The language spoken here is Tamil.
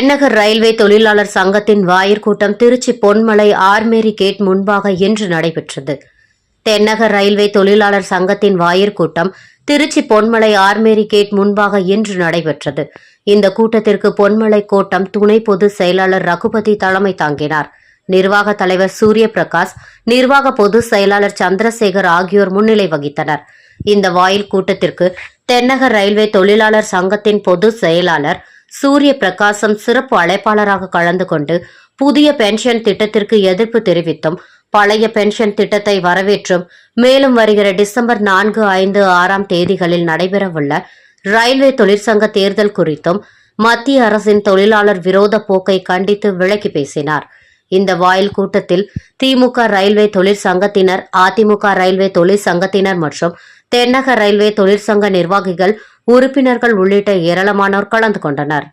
தென்னகர் ரயில்வே தொழிலாளர் சங்கத்தின் வாயிற்கூட்டம் திருச்சி பொன்மலை ஆர்மேரி கேட் முன்பாக இன்று நடைபெற்றது. தென்னகர் ரயில்வே தொழிலாளர் சங்கத்தின் வாயிற்கூட்டம் திருச்சி பொன்மலை ஆர்மேரி கேட் முன்பாக இன்று நடைபெற்றது. இந்த கூட்டத்திற்கு பொன்மலை கோட்டம் துணை பொதுச் செயலாளர் ரகுபதி தலைமை தாங்கினார். நிர்வாக தலைவர் சூரிய பிரகாஷ் நிர்வாக பொதுச் செயலாளர் சந்திரசேகர் ஆகியோர் முன்னிலை வகித்தனர். இந்த வாயில் கூட்டத்திற்கு தென்னகர் ரயில்வே தொழிலாளர் சங்கத்தின் பொதுச் செயலாளர் சூரிய பிரகாசம் சிறப்பு அழைப்பாளராக கலந்து கொண்டு புதிய பென்ஷன் திட்டத்திற்கு எதிர்ப்பு தெரிவித்தும் பழைய பென்ஷன் திட்டத்தை வரவேற்றும். மேலும் வருகிற டிசம்பர் நான்கு ஐந்து ஆறாம் தேதிகளில் நடைபெறவுள்ள ரயில்வே தொழிற்சங்க தேர்தல் குறித்தும் மத்திய அரசின் தொழிலாளர் விரோத போக்கை கண்டித்து விளக்கி பேசினார். இந்த வாயில் கூட்டத்தில் திமுக ரயில்வே தொழிற்சங்கத்தினர் அதிமுக ரயில்வே தொழிற்சங்கத்தினர் மற்றும் தென்னக ரயில்வே தொழிற்சங்க நிர்வாகிகள் உறுப்பினர்கள் உள்ளிட்ட ஏராளமானோர் கலந்து கொண்டனர்.